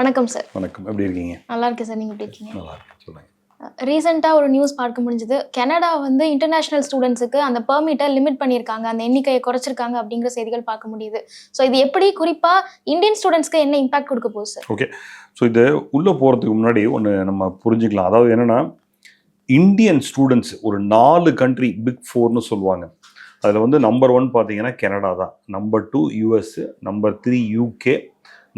வணக்கம் சார் வணக்கம். எப்படி இருக்கீங்க? நல்லா இருக்கேன் சார் நீங்க எப்படி இருக்கீங்க? நல்லா இருக்கேன் சொல்லுங்க ரீசெண்டாக ஒரு நியூஸ் பார்க்க முடிஞ்சது. கனடா வந்து இன்டர்நேஷனல் ஸ்டூடெண்ட்ஸுக்கு அந்த பெர்மிட்டை லிமிட் பண்ணியிருக்காங்க. அந்த எண்ணிக்கையை குறைச்சிருக்காங்க அப்படிங்கிற செய்திகள் பார்க்க முடியுது. ஸோ இது எப்படி? குறிப்பா இந்தியன் ஸ்டூடெண்ட்ஸ்க்கு என்ன இம்பாக்ட் கொடுக்க போகுது சார் ஓகே ஸோ இது உள்ளே போகிறதுக்கு முன்னாடி ஒன்று நம்ம புரிஞ்சுக்கலாம். அதாவது என்னென்னா இந்தியன் ஸ்டூடெண்ட்ஸ் ஒரு நாலு கண்ட்ரி பிக் ஃபோர்னு சொல்லுவாங்க. அதில் வந்து நம்பர் ஒன் பார்த்தீங்கன்னா கனடா தான். Number two US number three UK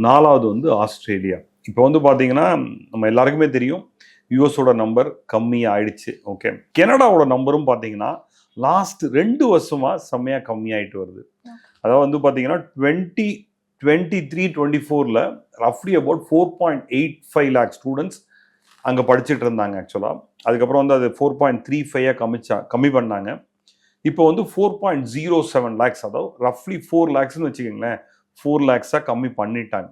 நாலாவது வந்து ஆஸ்திரேலியா. இப்போ வந்து பார்த்தீங்கன்னா நம்ம எல்லாருக்குமே தெரியும் யூஎஸோட நம்பர் கம்மியாக ஆயிடுச்சு ஓகே கனடாவோட நம்பரும் பார்த்தீங்கன்னா லாஸ்ட் ரெண்டு வருஷமாக செம்மையாக கம்மியாயிட்டு வருது. அதாவது வந்து பார்த்தீங்கன்னா டுவெண்ட்டி டுவெண்ட்டி த்ரீ டுவெண்ட்டி ஃபோரில் ரஃப்லி about four point eight five lakh students அங்கே படிச்சுட்டு இருந்தாங்க ஆக்சுவலாக அதுக்கப்புறம் வந்து அது ஃபோர் பாயிண்ட் த்ரீ ஃபைவாக கமிச்சா கம்மி பண்ணாங்க. இப்போ வந்து four point zero seven lakhs அதாவது ரஃப்லி ஃபோர் லேக்ஸ்னு வச்சுக்கோங்களேன். ஃபோர் லேக்ஸாக கம்மி பண்ணிட்டாங்க.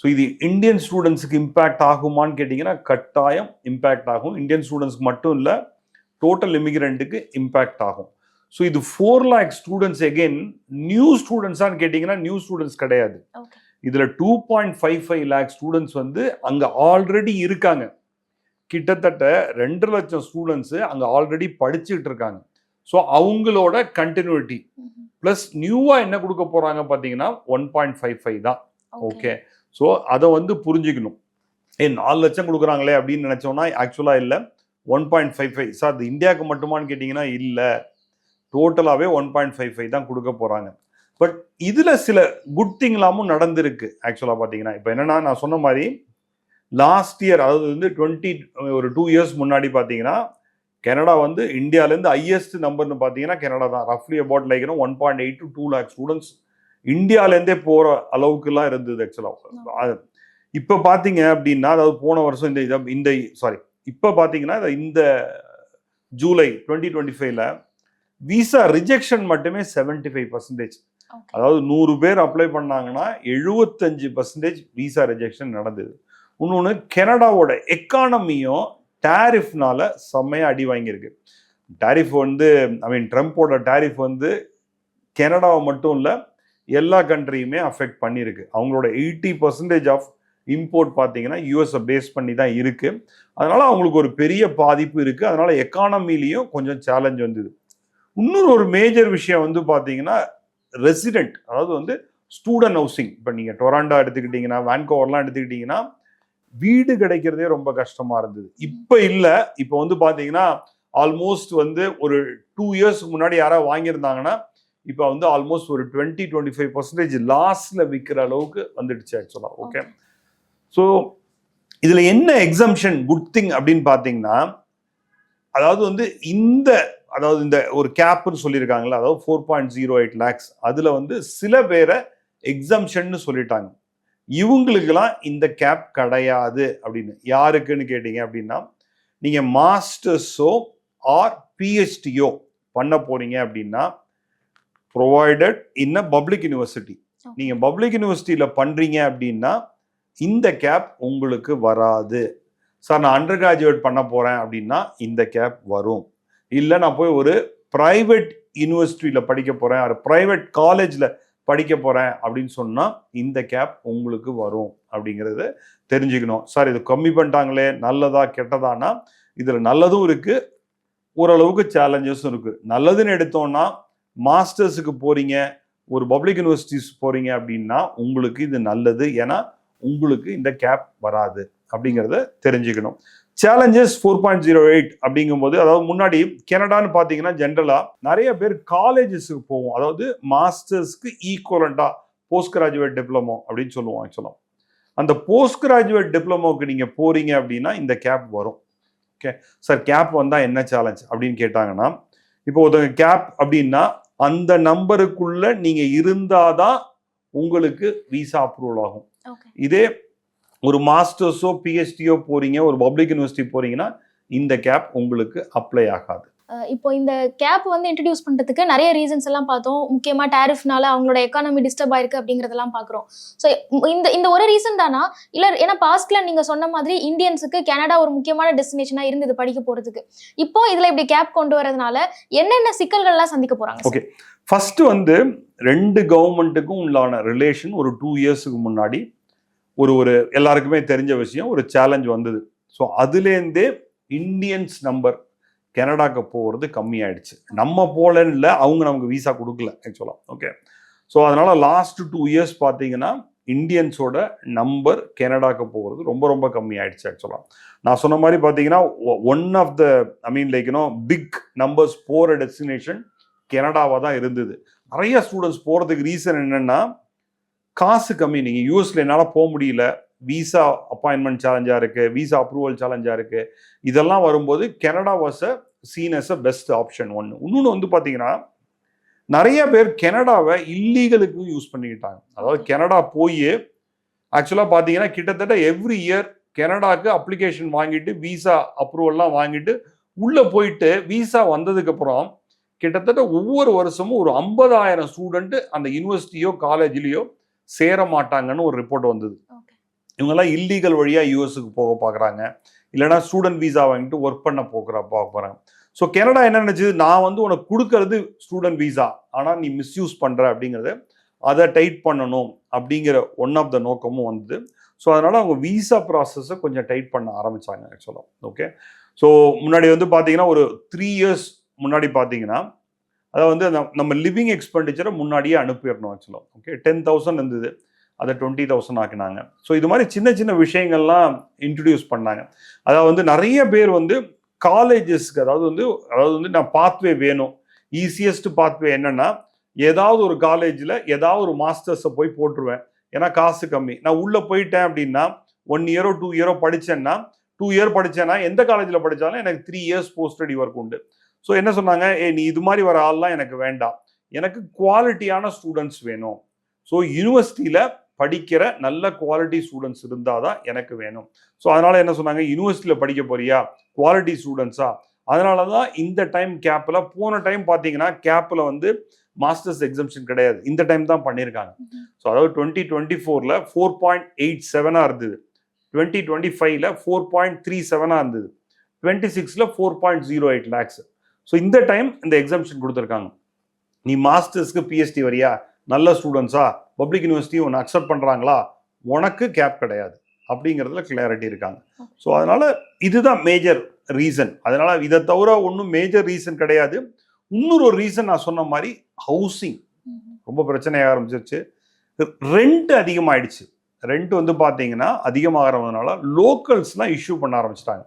ஸோ இது இந்தியன் ஸ்டூடெண்ட்ஸுக்கு இம்பேக்ட் ஆகுமான்னு கேட்டிங்கன்னா கட்டாயம் இம்பேக்ட் ஆகும். இந்தியன் ஸ்டூடெண்ட்ஸ்க்கு மட்டும் இல்லை டோட்டல் இமிகிரண்ட்டுக்கு இம்பேக்ட் ஆகும். ஸோ இது four lakh students again new ஸ்டூடெண்ட்ஸான்னு கேட்டிங்கன்னா நியூ ஸ்டூடெண்ட்ஸ் கிடையாது. இதில் two point five five lakh students வந்து அங்கே ஆல்ரெடி இருக்காங்க. கிட்டத்தட்ட ரெண்டு லட்சம் ஸ்டூடெண்ட்ஸு அங்கே ஆல்ரெடி படிச்சுக்கிட்டு இருக்காங்க. ஸோ அவங்களோட கண்டினியூட்டி ப்ளஸ் நியூவாக என்ன கொடுக்க போகிறாங்க பார்த்தீங்கன்னா ஒன் பாயிண்ட் ஃபைவ் ஃபைவ் தான். ஓகே ஸோ அதை வந்து புரிஞ்சுக்கணும். ஏ நாலு லட்சம் கொடுக்குறாங்களே அப்படின்னு நினச்சோன்னா ஆக்சுவலாக இல்லை. One point five five sir அது இந்தியாவுக்கு மட்டுமான்னு கேட்டிங்கன்னா இல்லை. டோட்டலாகவே ஒன் பாயிண்ட் ஃபைவ் ஃபைவ் தான் கொடுக்க போகிறாங்க பட் இதில் சில குட் திங்லாமும் நடந்திருக்கு ஆக்சுவலாக பார்த்தீங்கன்னா. இப்போ என்னென்னா நான் சொன்ன மாதிரி லாஸ்ட் இயர் அதாவது வந்து டுவெண்ட்டி ஒரு டூ இயர்ஸ் முன்னாடி பார்த்தீங்கன்னா கனடா வந்து இந்தியாவிலேருந்து ஹையஸ்ட் நம்பர்னு பார்த்தீங்கன்னா கனடா தான். ரஃப்லி about like one point eight to two lakh students இந்தியாவிலேருந்தே போகிற அளவுக்குலாம் இருந்தது ஆக்சுவலாக இப்போ பார்த்தீங்க அப்படின்னா அதாவது போன வருஷம் இந்த இதை இந்த சாரி இப்போ பார்த்தீங்கன்னா இந்த- இந்த ஜூலை டுவெண்ட்டி டுவெண்ட்டி ஃபைவ்ல விசா ரிஜெக்ஷன் மட்டுமே செவன்டி ஃபைவ் பர்சன்டேஜ் அதாவது நூறு பேர் அப்ளை பண்ணாங்கன்னா எழுபத்தஞ்சு பர்சன்டேஜ் விசா ரிஜெக்ஷன் நடந்தது. இன்னொன்று கனடாவோட எக்கானமியும் டேரிஃப்னால செம்மையாக அடி வாங்கியிருக்கு. டேரிஃப் வந்து ஐ மீன் ட்ரம்ப்போட டேரிஃப் வந்து கனடாவை மட்டும் இல்லை எல்லா கண்ட்ரியுமே அஃபெக்ட் பண்ணியிருக்கு. அவங்களோட எயிட்டி பர்சன்டேஜ் ஆஃப் இம்போர்ட் பார்த்தீங்கன்னா யூஎஸை பேஸ் பண்ணி தான் இருக்குது அதனால் அவங்களுக்கு ஒரு பெரிய பாதிப்பு இருக்குது அதனால் எக்கானமிலையும் கொஞ்சம் சேலஞ்ச் வந்தது. இன்னொரு ஒரு மேஜர் விஷயம் வந்து பார்த்தீங்கன்னா ரெசிடென்ட் அதாவது வந்து ஸ்டூடெண்ட் ஹவுசிங் இப்போ நீங்கள் டொராண்டோ எடுத்துக்கிட்டிங்கன்னா வேன்கோவர்லாம் எடுத்துக்கிட்டிங்கன்னா வீடு கிடைக்கிறதே ரொம்ப கஷ்டமா இருந்தது. இப்போ இல்லை. இப்போ வந்து பார்த்தீங்கன்னா ஆல்மோஸ்ட் வந்து ஒரு டூ இயர்ஸ்க்கு முன்னாடி யாராவது வாங்கியிருந்தாங்கன்னா இப்போ வந்து ஆல்மோஸ்ட் ஒரு டுவெண்ட்டி டுவெண்ட்டி ஃபைவ் பர்சன்டேஜ் லாஸ்ட்ல விற்கிற அளவுக்கு வந்துடுச்சு ஆக்சுவலாக ஓகே ஸோ இதில் என்ன எக்ஸம்ஷன் குட் திங் அப்படின்னு பார்த்தீங்கன்னா அதாவது வந்து இந்த அதாவது இந்த ஒரு கேப்னு சொல்லியிருக்காங்களா அதாவது four point zero eight lakhs அதில் வந்து சில பேரை எக்ஸம்ஷன்னு சொல்லிட்டாங்க. இவங்களுக்கெல்லாம் இந்த கேப் கிடையாது அப்படின்னு. யாருக்குன்னு கேட்டீங்க அப்படின்னா நீங்கள் மாஸ்டர்ஸோ ஆர் பிஹெச்டியோ பண்ண போறீங்க அப்படின்னா provided in a public university நீங்கள் பப்ளிக் யூனிவர்சிட்டியில் பண்ணுறீங்க அப்படின்னா இந்த கேப் உங்களுக்கு வராது. சார் நான் அண்டர் கிராஜுவேட் பண்ண போகிறேன் அப்படின்னா இந்த கேப் வரும். இல்லை நான் போய் ஒரு ப்ரைவேட் யூனிவர்சிட்டியில் படிக்க போகிறேன் ஒரு ப்ரைவேட் காலேஜில் படிக்க போகிறேன் அப்படின்னு சொன்னால் இந்த கேப் உங்களுக்கு வரும் அப்படிங்கிறத தெரிஞ்சுக்கணும். சார் இது கம்மி பண்ணிட்டாங்களே நல்லதா கெட்டதானா? இதில் நல்லதும் இருக்குது ஓரளவுக்கு சேலஞ்சஸும் இருக்குது நல்லதுன்னு எடுத்தோம்னா மாஸ்டர்ஸுக்கு போகிறீங்க ஒரு பப்ளிக் யூனிவர்சிட்டிஸ் போகிறீங்க அப்படின்னா உங்களுக்கு இது நல்லது. ஏன்னா உங்களுக்கு இந்த கேப் வராது அப்படிங்கிறத தெரிஞ்சுக்கணும். Challenges four point zero eight அப்படிங்கும்போது அதாவது முன்னாடி கனடான்னு பார்த்தீங்கன்னா ஜென்ரலாக நிறைய பேர் காலேஜஸுக்கு போவோம். அதாவது மாஸ்டர்ஸ்க்கு ஈக்குவலண்ட்டாக போஸ்ட் கிராஜுவேட் டிப்ளமோ அப்படின்னு சொல்லுவோம் ஆக்சுவலாக அந்த போஸ்ட் கிராஜுவேட் டிப்ளமோக்கு நீங்கள் போறீங்க அப்படின்னா இந்த கேப் வரும். ஓகே சார் கேப் வந்தால் என்ன சேலஞ்ச் அப்படின்னு கேட்டாங்கன்னா இப்போ ஒருத்தவங்க கேப் அப்படின்னா அந்த நம்பருக்குள்ள நீங்கள் இருந்தாதான் உங்களுக்கு விசா அப்ரூவல் ஆகும். இதே ஒரு மாஸ்டர்ஸோ பிஹெச்டியோ போறீங்க ஒரு பப்ளிக் யூனிவர்சிட்டி போறீங்கன்னா இந்த கேப் உங்களுக்கு அப்ளை ஆகாது. இப்போ இந்த கேப் வந்து இன்ட்ரடியூஸ் பண்றதுக்கு நிறைய ரீசன்ஸ் எல்லாம் பார்த்தோம். முக்கியமா டேரிஃப்னால அவங்களோட எக்கானமி டிஸ்டர்ப் ஆயிருக்கு அப்படிங்கறதெல்லாம் பாக்குறோம் ஸோ இந்த இந்த ஒரு ரீசன் தானா? இல்ல ஏன்னா பாஸ்ட்ல நீங்க சொன்ன மாதிரி இந்தியன்ஸுக்கு கனடா ஒரு முக்கியமான டெஸ்டினேஷனா இருந்தது படிக்க போறதுக்கு. இப்போ இதுல இப்படி கேப் கொண்டு வரதுனால என்னென்ன சிக்கல்கள்லாம் சந்திக்க போறாங்க Okay. ஃபர்ஸ்ட் வந்து ரெண்டு கவர்மெண்ட்டுக்கும் உள்ளான ரிலேஷன் ஒரு டூ இயர்ஸுக்கு முன்னாடி ஒரு ஒரு எல்லாருக்குமே தெரிஞ்ச விஷயம் ஒரு சேலஞ்ச் வந்தது. ஸோ அதுலேருந்தே இந்தியன்ஸ் நம்பர் கனடாக்கு போகிறது கம்மியாயிடுச்சு. நம்ம போலன்னு இல்லை அவங்க நமக்கு விசா கொடுக்கல ஆக்சுவலாக ஓகே ஸோ அதனால் லாஸ்ட் டூ இயர்ஸ் பார்த்தீங்கன்னா இந்தியன்ஸோட நம்பர் கனடாக்கு போகிறது ரொம்ப ரொம்ப கம்மி ஆயிடுச்சு ஆக்சுவலாக நான் சொன்ன மாதிரி பார்த்தீங்கன்னா one of the I mean like you know big numbers போகிற டெஸ்டினேஷன் கனடாவாக தான் இருந்தது. நிறைய ஸ்டூடெண்ட்ஸ் போகிறதுக்கு ரீசன் என்னென்னா காசு கம்மி. நீங்கள் யூஎஸ்ல என்னால் போக முடியல. விசா அப்பாயின்மெண்ட் சேலஞ்சாக இருக்குது விசா அப்ரூவல் சேலஞ்சாக இருக்குது இதெல்லாம் வரும்போது Canada was a seen as a best option ஒன்று இன்னொன்று வந்து பார்த்தீங்கன்னா நிறைய பேர் கனடாவை இல்லீகலுக்கும் யூஸ் பண்ணிக்கிட்டாங்க. அதாவது கனடா போய் ஆக்சுவலாக பார்த்தீங்கன்னா கிட்டத்தட்ட எவ்ரி இயர் கனடாக்கு அப்ளிகேஷன் வாங்கிட்டு விசா அப்ரூவல்லாம் வாங்கிட்டு உள்ளே போயிட்டு விசா வந்ததுக்கப்புறம் கிட்டத்தட்ட ஒவ்வொரு வருஷமும் ஒரு ஐம்பதாயிரம் ஸ்டூடெண்ட்டு அந்த யூனிவர்சிட்டியோ காலேஜ்லேயோ சேர மாட்டாங்கன்னு ஒரு ரிப்போர்ட் வந்தது. இவங்கெல்லாம் இல்லீகல் வழியாக யூஎஸ்க்கு போக பார்க்குறாங்க இல்லைன்னா ஸ்டூடெண்ட் விசா வாங்கிட்டு ஒர்க் பண்ண போகிற போகிறாங்க ஸோ கனடா என்ன நினச்சது நான் வந்து உனக்கு கொடுக்கறது ஸ்டூடெண்ட் விசா ஆனால் நீ மிஸ்யூஸ் பண்ணுற அப்படிங்கிறத அதை டைட் பண்ணணும் அப்படிங்கிற ஒன் ஆஃப் த நோக்கமும் வந்தது. ஸோ அதனால் அவங்க விசா ப்ராசஸை கொஞ்சம் டைட் பண்ண ஆரம்பித்தாங்க ஆக்சுவலாக ஓகே ஸோ முன்னாடி வந்து பார்த்தீங்கன்னா ஒரு த்ரீ இயர்ஸ் முன்னாடி பார்த்தீங்கன்னா அதை வந்து நம்ம- நம்ம லிவிங் எக்ஸ்பெண்டிச்சரை முன்னாடியே அனுப்பிடணும் ஆக்சுவலாக ஓகே டென் தௌசண்ட் இருந்தது. அதை டுவெண்ட்டி தௌசண்ட் ஆக்கினாங்க. ஸோ இது மாதிரி சின்ன சின்ன விஷயங்கள்லாம் இன்ட்ரடியூஸ் பண்ணாங்க. அதாவது வந்து நிறைய பேர் வந்து காலேஜஸ்க்கு அதாவது வந்து அதாவது வந்து நான் பாத்வே வேணும். ஈஸியஸ்ட் பாத்வே என்னென்னா ஏதாவது ஒரு காலேஜில் ஏதாவது ஒரு மாஸ்டர்ஸை போய் போட்டுருவேன். ஏன்னா காசு கம்மி. நான் உள்ளே போயிட்டேன் அப்படின்னா ஒன் இயரோ டூ இயரோ படித்தேன்னா டூ இயர் படித்தேன்னா எந்த காலேஜில் படித்தாலும் எனக்கு three years post study work உண்டு. ஸோ என்ன சொன்னாங்க? ஏ நீ இது மாதிரி வர ஆள்லாம் எனக்கு வேண்டாம். எனக்கு குவாலிட்டியான ஸ்டூடெண்ட்ஸ் வேணும். ஸோ யூனிவர்சிட்டியில் படிக்கிற நல்ல குவாலிட்டி ஸ்டூடெண்ட்ஸ் இருந்தால் தான் எனக்கு வேணும். ஸோ அதனால என்ன சொன்னாங்க? யூனிவர்சிட்டியில் படிக்க போறியா? குவாலிட்டி ஸ்டூடெண்ட்ஸா அதனால தான் இந்த டைம் கேப்பில் போன டைம் பார்த்தீங்கன்னா கேப்பில் வந்து மாஸ்டர்ஸ் எக்ஸம்ஷன் கிடையாது. இந்த டைம் தான் பண்ணியிருக்காங்க. ஸோ அதாவது டுவெண்ட்டி டுவெண்ட்டி ஃபோரில் ஃபோர் பாயிண்ட் எயிட் செவனாக இருந்தது. டுவெண்ட்டி டுவெண்ட்டி ஃபைவ்ல ஃபோர் பாயிண்ட் த்ரீ செவனாக இருந்தது. டுவெண்ட்டி சிக்ஸில் four point zero eight lakhs so இந்த டைம் இந்த எக்ஸாம்ஷன் கொடுத்துருக்காங்க. நீ மாஸ்டர்ஸ்க்கு பிஎஸ்டி வரியா? நல்ல ஸ்டூடெண்ட்ஸா பப்ளிக் யூனிவர்சிட்டி ஒன்று அக்செப்ட் பண்ணுறாங்களா உனக்கு கேப் கிடையாது. அப்படிங்கிறதுல கிளாரிட்டி இருக்காங்க. ஸோ அதனால் இதுதான் மேஜர் ரீசன் அதனால் இதை தவிர ஒன்றும் மேஜர் ரீசன் கிடையாது. இன்னொரு ஒரு ரீசன் நான் சொன்ன மாதிரி ஹவுசிங் ரொம்ப பிரச்சனையாக ஆரம்பிச்சிருச்சு. ரெண்ட் அதிகமாகிடுச்சு ரெண்ட் வந்து பார்த்தீங்கன்னா அதிகமாகிறதுனால லோக்கல்ஸ்லாம் இஷ்யூ பண்ண ஆரம்பிச்சிட்டாங்க.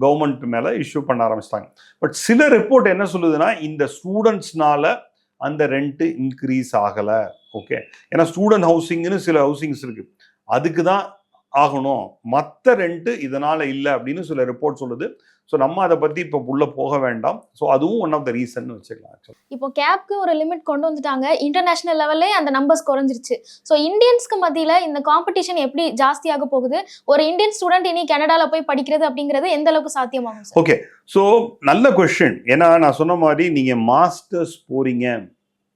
கவர்மெண்ட் மேலே இஷ்யூ பண்ண ஆரம்பிச்சிட்டாங்க. பட் சில ரிப்போர்ட் என்ன சொல்லுதுன்னா இந்த ஸ்டூடெண்ட்ஸ்னால அந்த ரெண்ட்டு இன்க்ரீஸ் ஆகலை. ஓகே ஏன்னா ஸ்டூடெண்ட் ஹவுசிங்னு சில ஹவுசிங்ஸ் இருக்குது அதுக்கு தான் ஆகணும். மற்ற ரெண்ட்டு இதனால் இல்லை அப்படின்னு சில ரிப்போர்ட் சொல்லுது. ஸோ நம்ம அதை பற்றி இப்போ உள்ள போக வேண்டாம். ஸோ அதுவும் ஒன் ஆஃப் த ரீசன் வச்சுக்கலாம் ஆக்சுவலி இப்போ கேப்க்கு ஒரு லிமிட் கொண்டு வந்துட்டாங்க. இன்டர்நேஷனல் லெவல்லே அந்த நம்பர்ஸ் குறைஞ்சிருச்சு. ஸோ இந்தியன்ஸ்க்கு மத்தியில இந்த காம்படிஷன் எப்படி ஜாஸ்தியாக போகுது? ஒரு இந்தியன் ஸ்டூடெண்ட் இனி கனடால போய் படிக்கிறது அப்படிங்கிறது எந்த அளவுக்கு சாத்தியமாகும் ஓகே ஸோ நல்ல கொஷின் ஏன்னா நான் சொன்ன மாதிரி நீங்கள் மாஸ்டர்ஸ் போறீங்க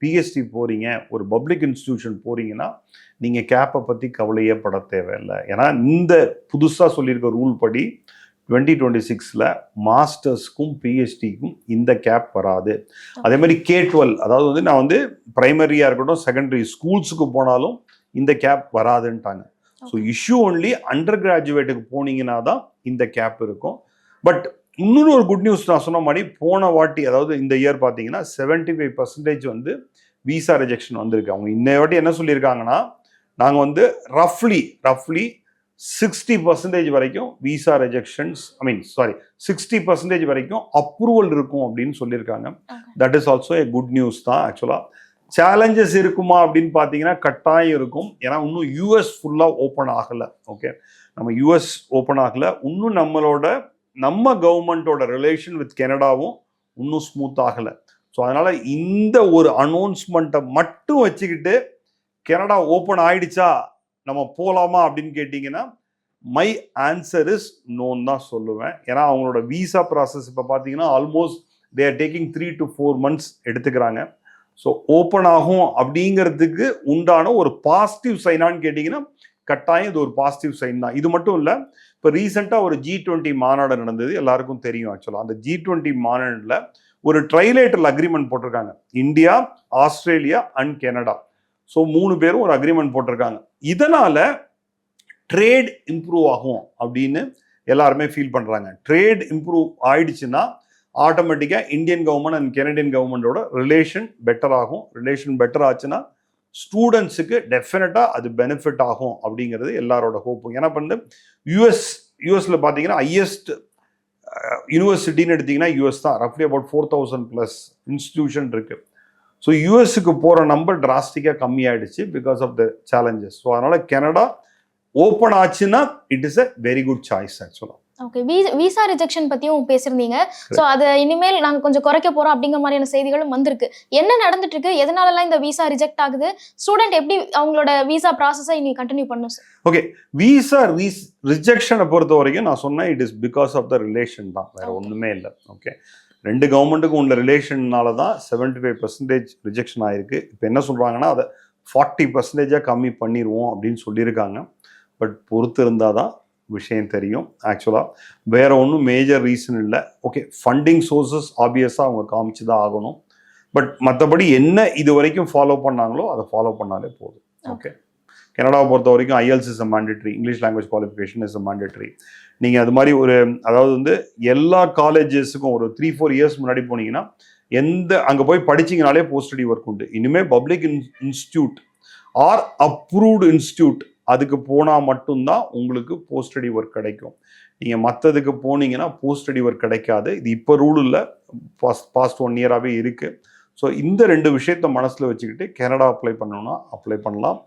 பிஎஸ்டி போறீங்க ஒரு பப்ளிக் இன்ஸ்டிடியூஷன் போறீங்கன்னா நீங்கள் கேப்பை பற்றி கவலையே பட தேவையில்லை. ஏன்னா இந்த புதுசாக சொல்லியிருக்க ரூல் படி டுவெண்ட்டி டுவெண்ட்டி சிக்ஸில் மாஸ்டர்ஸ்க்கும் பிஹெச்டிக்கும் இந்த கேப் வராது. அதே மாதிரி கே டுவெல் அதாவது வந்து நான் வந்து பிரைமரியாக இருக்கட்டும் செகண்டரி ஸ்கூல்ஸுக்கு போனாலும் இந்த கேப் வராதுன்ட்டாங்க. ஸோ இஷ்யூ ஒன்லி அண்டர் கிராஜுவேட்டுக்கு போனீங்கன்னா தான் இந்த கேப் இருக்கும். பட் இன்னொரு ஒரு குட் நியூஸ் நான் சொன்ன மாதிரி போன வாட்டி அதாவது இந்த இயர் பார்த்தீங்கன்னா செவன்டி ஃபைவ் பர்சன்டேஜ் வந்து விசா ரிஜெக்ஷன் வந்திருக்கு. அவங்க இந்த வாட்டி என்ன சொல்லியிருக்காங்கன்னா நாங்கள் வந்து ரஃப்லி ரஃப்லி சிக்ஸ்டி பர்சன்டேஜ் வரைக்கும் விசா ரிஜெக்ஷன்ஸ் ஐ மீன் சாரி சிக்ஸ்டி பர்சன்டேஜ் வரைக்கும் அப்ரூவல் இருக்கும் அப்படின்னு சொல்லியிருக்காங்க. That is also A good news தான் ஆக்சுவலாக சேலஞ்சஸ் இருக்குமா அப்படின்னு பார்த்தீங்கன்னா கட்டாயம் இருக்கும். ஏன்னா இன்னும் யூஎஸ் ஃபுல்லாக ஓப்பன் ஆகலை ஓகே நம்ம யூஎஸ் ஓப்பன் ஆகலை. இன்னும் நம்மளோட நம்ம கவர்மெண்ட்டோட ரிலேஷன் வித் கனடாவும் இன்னும் ஸ்மூத் ஆகலை. ஸோ அதனால இந்த ஒரு அனௌன்ஸ்மெண்ட்டை மட்டும் வச்சுக்கிட்டு கனடா ஓப்பன் ஆயிடுச்சா? நம்ம போகலாமா அப்படின்னு கேட்டிங்கன்னா மை ஆன்சர் இஸ் நோன் தான் சொல்லுவேன். ஏன்னா அவங்களோட விசா ப்ராசஸ் இப்போ பார்த்தீங்கன்னா almost they are taking three to four months எடுத்துக்கிறாங்க. ஸோ ஓப்பன் ஆகும் அப்படிங்கிறதுக்கு உண்டான ஒரு பாசிட்டிவ் சைனான்னு கேட்டிங்கன்னா கட்டாயம் இது ஒரு பாசிட்டிவ் சைன் தான். இது மட்டும் இல்லை இப்போ ரீசெண்டாக ஒரு ஜி டுவெண்ட்டி மாநாடு நடந்தது எல்லாருக்கும் தெரியும் ஆக்சுவலாக அந்த ஜி டுவெண்ட்டி மாநாட்டில் ஒரு ட்ரைலேட்டல் அக்ரிமெண்ட் போட்டிருக்காங்க. India Australia and Canada so மூணு பேரும் ஒரு அக்ரிமெண்ட் போட்டிருக்காங்க. இதனால ட்ரேட் இம்ப்ரூவ் ஆகும் அப்படின்னு எல்லாருமே ஃபீல் பண்ணுறாங்க ட்ரேட் இம்ப்ரூவ் ஆயிடுச்சுன்னா ஆட்டோமேட்டிக்காக இந்தியன் கவர்மெண்ட் அண்ட் கெனடியன் கவர்மெண்டோட ரிலேஷன் பெட்டர் ஆகும். ரிலேஷன் பெட்டர் ஆச்சுன்னா ஸ்டூடெண்ட்ஸுக்கு டெஃபினட்டாக அது பெனிஃபிட் ஆகும் அப்படிங்கிறது எல்லாரோட ஹோப்பும் ஏன்னா வந்து யூஎஸ் யூஎஸில் பார்த்தீங்கன்னா ஹையஸ்ட் யூனிவர்சிட்டின்னு எடுத்தீங்கன்னா யூஎஸ் தான். ரஃப்லி about four thousand plus institution இருக்குது ஸோ யூஎஸ்க்கு போகிற நம்பர் டிராஸ்டிக்காக கம்மியாயிடுச்சு because of the challenges so அதனால கனடா ஓப்பன் ஆச்சுன்னா it is a very good choice ஆக்சுவலாக ஓகே விசா ரிஜெக்ஷன் பத்தியும் பேசியிருந்தீங்க ஸோ அதை இனிமேல் நாங்க கொஞ்சம் குறைக்க போறோம் அப்படிங்கிற மாதிரியான செய்திகளும் வந்திருக்கு. என்ன நடந்துட்டு இருக்கு எதனாலலாம் இந்த விசா ரிஜெக்ட் ஆகுது? ஸ்டூடெண்ட் எப்படி அவங்களோட விசா ப்ராசஸை இனி கண்டினியூ பண்ணும்? சார் விசா ரிஜெக்ஷனை பொறுத்த வரைக்கும் நான் சொன்னேன் it is because of the relation தான். வேற. ஒன்றுமே இல்லை. ஓகே ரெண்டு கவர்மெண்ட்டுக்கும் உள்ள ரிலேஷன்னால தான் செவன்டி ஃபைவ் பர்சன்டேஜ் ரிஜெக்ஷன் ஆயிருக்கு. இப்போ என்ன சொல்கிறாங்கன்னா அதை ஃபார்ட்டி பர்சன்டேஜாக கம்மி பண்ணிடுவோம் அப்படின்னு சொல்லியிருக்காங்க. பட் பொறுத்து இருந்தால் தான் விஷயம் தெரியும் ஆக்சுவலாக வேற ஒன்றும் மேஜர் ரீசன் இல்லை. ஓகே ஃபண்டிங் சோர்சஸ் ஆப்வியஸாக அவங்க காமிச்சு தான் ஆகணும். பட் மற்றபடி என்ன இது வரைக்கும் ஃபாலோ பண்ணாங்களோ அதை ஃபாலோ பண்ணாலே போதும். ஓகே கனடாவை பொறுத்த வரைக்கும் IELTS is a mandatory English language qualification is a mandatory நீங்கள் அது மாதிரி ஒரு அதாவது வந்து எல்லா காலேஜஸுக்கும் ஒரு த்ரீ ஃபோர் இயர்ஸ் முன்னாடி போனீங்கன்னா எந்த அங்கே போய் படிச்சிங்கனாலே போஸ்ட் ஸ்டடி ஒர்க் உண்டு. இனிமேல் public in institute or approved institute அதுக்கு போனால் மட்டும்தான் உங்களுக்கு போஸ்ட் ஸ்டடி ஒர்க் கிடைக்கும். நீங்கள் மற்றதுக்கு போனீங்கன்னா போஸ்ட் ஸ்டடி ஒர்க் கிடைக்காது. இது இப்போ ரூல் இல்லை. பாஸ்ட் பாஸ்ட் ஒன் இயராகவே இருக்குது ஸோ இந்த ரெண்டு விஷயத்த மனசில் வச்சுக்கிட்டு கனடா அப்ளை பண்ணணும்னா அப்ளை பண்ணலாம்.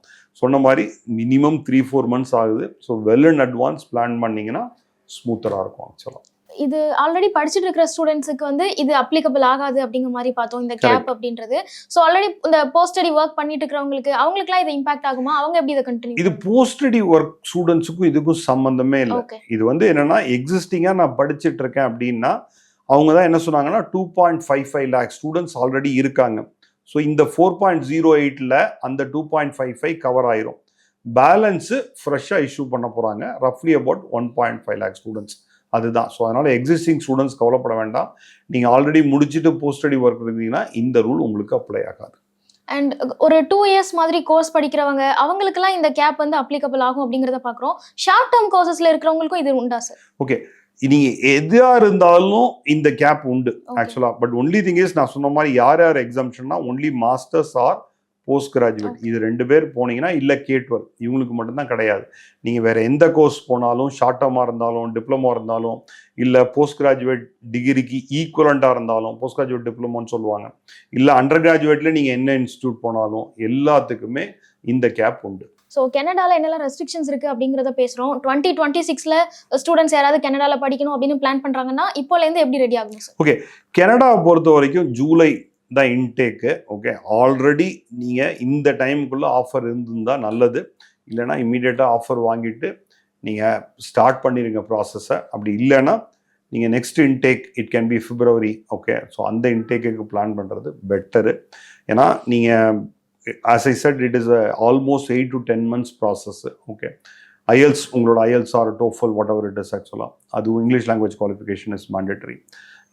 சொன்ன மாதிரி மினிமம் த்ரீ ஃபோர் மந்த்ஸ் ஆகுது. So well in advance plan பண்ணீங்கன்னா ஸ்மூத்தராக இருக்கும் ஆக்சுவலாக இது ஆல்ரெடி படிச்சுட்டு இருக்கிற ஸ்டூடெண்ட்ஸுக்கு வந்து இது அப்ளிகபிள் ஆகாது அப்படிங்கிற மாதிரி பார்த்தோம் இந்த கேப் அப்படின்றது. ஸோ ஆல்ரெடி இந்த போஸ்ட் ஸ்டடி ஒர்க் பண்ணிட்டு இருக்கிறவங்களுக்கு அவங்களுக்குலாம் இது இம்பாக்ட் ஆகுமா? அவங்க எப்படி இதை கண்டினியூ இது போஸ்ட் ஸ்டடி ஒர்க் ஸ்டூடெண்ட்ஸுக்கும் இதுக்கும் சம்மந்தமே இல்லை. இது வந்து என்னன்னா எக்ஸிஸ்டிங்காக நான் படிச்சுட்டு இருக்கேன் அப்படின்னா அவங்க தான் என்ன சொன்னாங்கன்னா two point five five lakh students already இருக்காங்க. ஸோ இந்த ஃபோர் பாயிண்ட் ஜீரோ எயிட்டில் அந்த two point five five cover ஆயிரும். பேலன்ஸு ஃப்ரெஷ்ஷாக இஷ்யூ பண்ண போகிறாங்க ரஃப்லி about one point five lakh students அதுதான். ஸோ அதனால் எக்ஸிஸ்டிங் ஸ்டூடெண்ட்ஸ் கவலைப்பட வேண்டாம். நீங்கள் ஆல்ரெடி முடிச்சுட்டு போஸ்ட் ஸ்டடி ஒர்க் இருந்தீங்கன்னா இந்த ரூல் உங்களுக்கு அப்ளை ஆகாது. அண்ட் ஒரு டூ இயர்ஸ் மாதிரி கோர்ஸ் படிக்கிறவங்க அவங்களுக்குலாம் இந்த கேப் வந்து அப்ளிகபிள் ஆகும் அப்படிங்கிறத பார்க்குறோம் ஷார்ட் டேர்ம் கோர்சஸ்ல இருக்கிறவங்களுக்கும் இது உண்டா சார் நீங்க எதா இருந்தாலும் இந்த கேப் உண்டு Okay. ஆக்சுவலா பட் ஒன்லி திங் இஸ் நான் சொன்ன மாதிரி யார் யார் எக்ஸாம்ஷன்னா only masters or post graduate இது ரெண்டு பேர் போனீங்கன்னா இல்ல கேட்வர் இவங்களுக்கு மட்டும்தான் கிடையாது. நீங்க வேற எந்த கோர்ஸ் போனாலும் ஷார்ட் இருந்தாலும் டிப்ளமோ இருந்தாலும் இல்ல போஸ்ட் கிராஜுவேட் டிகிரிக்கு ஈக்குவலண்டா இருந்தாலும் போஸ்ட் கிராஜுவேட் டிப்ளமோன்னு சொல்லுவாங்க. இல்ல அண்டர் கிராஜுவேட்ல நீங்க என்ன இன்ஸ்டியூட் போனாலும் எல்லாத்துக்குமே இந்த கேப் உண்டு. ஸோ கனடாவில் என்னெல்லாம் ரெஸ்ட்ரிக்ஷன்ஸ் இருக்குது அப்படிங்கிறத பேசுகிறோம் டுவெண்ட்டி டுவெண்ட்டி சிக்ஸில் ஸ்டூடெண்ட்ஸ் யாராவது கனடாவில் படிக்கணும் அப்படின்னு பிளான் பண்ணுறாங்கன்னா இப்போலேருந்து எப்படி ரெடி ஆகும் சார் கனடாவை பொறுத்த வரைக்கும் ஜூலை தான் இன்டேக்கு ஓகே ஆல்ரெடி நீங்கள் இந்த டைமுக்குள்ளே ஆஃபர் இருந்திருந்தால் நல்லது. இல்லைன்னா இம்மிடியேட்டாக ஆஃபர் வாங்கிட்டு நீங்கள் ஸ்டார்ட் பண்ணிடுங்க ப்ராசஸை அப்படி இல்லைன்னா நீங்கள் next intake it can be February okay so அந்த இன்டேக்குக்கு பிளான் பண்ணுறது பெட்டரு ஏன்னா நீங்கள் as I said it is almost eight to ten months process okay IELTS உங்களோட IELTS or TOEFL whatever it is ஆக்சுவலாக அதுவும் English language qualification is mandatory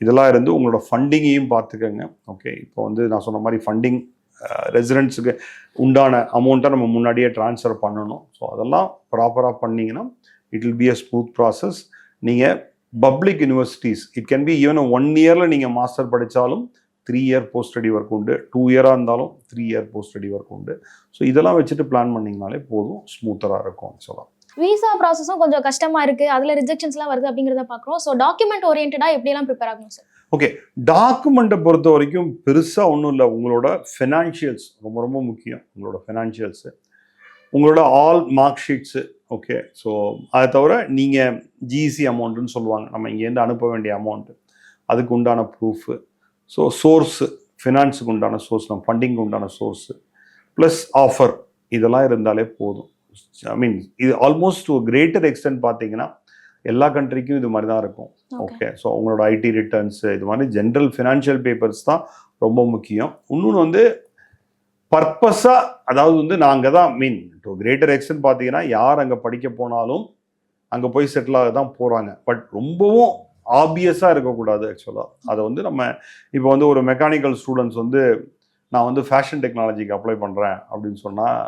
இதெல்லாம் இருந்து உங்களோட ஃபண்டிங்கையும் பார்த்துக்கோங்க. ஓகே இப்போ வந்து நான் சொன்ன மாதிரி ஃபண்டிங் ரெசிடென்ட்ஸுக்கு உண்டான அமௌண்ட்டை நம்ம முன்னாடியே ட்ரான்ஸ்ஃபர் பண்ணணும். ஸோ அதெல்லாம் ப்ராப்பராக பண்ணீங்கன்னா it will be a smooth process நீங்கள் public universities it can be even one இயரில் நீங்கள் மாஸ்டர் படித்தாலும் three year post study work உண்டு. டூ இயராக இருந்தாலும் three year post study work உண்டு. ஸோ இதெல்லாம் வச்சுட்டு பிளான் பண்ணிங்கனாலே போதும் ஸ்மூத்தராக இருக்கும் ஆக்சுவலாக விசா ப்ராசஸும் கொஞ்சம் கஷ்டமா இருக்கு. அதுல ரிஜெக்ஷன்ஸ்லாம் வருது அப்படிங்கிறத பார்க்குறோம். ஸோ டாக்குமெண்ட் ஓரியன்டா எப்படிலாம் ப்ரிப்பேர் ஆகணும் சார் டாக்குமெண்ட்டை பொறுத்த வரைக்கும் பெருசாக ஒன்றும் இல்லை. உங்களோட ஃபினான்ஷியல்ஸ் ரொம்ப ரொம்ப முக்கியம். உங்களோட ஃபினான்ஷியல்ஸு உங்களோட all mark sheets okay so அதை தவிர நீங்கள் ஜிசி அமௌண்ட்டுன்னு சொல்லுவாங்க. நம்ம இங்கேருந்து அனுப்ப வேண்டிய அமௌண்ட்டு அதுக்கு உண்டான ப்ரூஃபு ஸோ சோர்ஸு ஃபினான்ஸுக்கு உண்டான சோர்ஸ் நம்ம ஃபண்டிங்க்கு உண்டான சோர்ஸு ப்ளஸ் ஆஃபர் இதெல்லாம் இருந்தாலே போதும். ஐ மீன் இது ஆல்மோஸ்ட் டு கிரேட்டர் எக்ஸ்டென்ட் பார்த்தீங்கன்னா எல்லா கண்ட்ரிக்கும் இது மாதிரி தான் இருக்கும். ஓகே ஸோ உங்களோட ஐடி ரிட்டர்ன்ஸ் இது மாதிரி ஜென்ரல் ஃபினான்ஷியல் பேப்பர்ஸ் தான் ரொம்ப முக்கியம். இன்னொன்று வந்து பர்பஸாக அதாவது வந்து நாங்கள் தான் மீன் டு கிரேட்டர் எக்ஸ்டென்ட் பார்த்தீங்கன்னா யார் அங்கே படிக்க போனாலும் அங்கே போய் செட்டில் ஆக தான் போகிறாங்க பட் ரொம்பவும் ஆப்வியஸாக இருக்கக்கூடாது ஆக்சுவலாக அதை வந்து நம்ம இப்போ வந்து ஒரு மெக்கானிக்கல் ஸ்டூடெண்ட்ஸ் வந்து நான் வந்து ஃபேஷன் டெக்னாலஜிக்கு அப்ளை பண்ணுறேன் அப்படின்னு சொன்னால்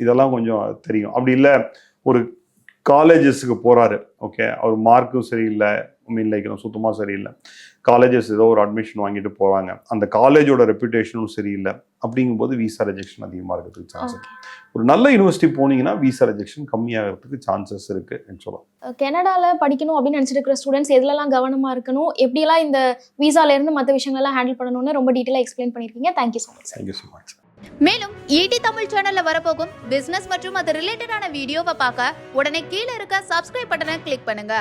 இதெல்லாம் கொஞ்சம் தெரியும். அப்படி இல்லை ஒரு காலேஜஸுக்கு போகிறாரு ஓகே அவர் மார்க்கும் சரியில்லை மீன் லைக்கணும் சுத்தமாக சரியில்லை. காலேஜஸ் ஏதோ ஒரு அட்மிஷன் வாங்கிட்டு போவாங்க அந்த காலேஜோட ரெப்புடேஷனும் சரியில்லை. அப்படிங்கும்போது விசா ரிஜெக்ஷன் அதிகமாக இருக்கிறதுக்கு சான்ஸ் இருக்கு. ஒரு நல்ல யூனிவர்சிட்டி போனீங்கன்னா விசா ரிஜெக்ஷன் கம்மியாகிறதுக்கு சான்சஸ் இருக்கு சொல்லலாம். கனடால படிக்கணும் அப்படின்னு நினைச்சிட்டு இருக்கிற ஸ்டூடெண்ட்ஸ் எதுலலாம் கவனமா இருக்கணும்? எப்படியெல்லாம் இந்த விசால இருந்து மற்ற விஷயங்கள்லாம் ஹேண்டில் பண்ணணும்னு ரொம்ப டீட்டெயிலாக எக்ஸ்பிளைன் பண்ணியிருக்கீங்க. Thank you so much thank you so much மேலும் ஈடி தமிழ் சேனல்ல வரப்போகும் பிசினஸ் மற்றும் அது ரிலேட்டடான வீடியோவை பார்க்க உடனே கீழே இருக்க சப்ஸ்கிரைப் பட்டனை கிளிக் பண்ணுங்க.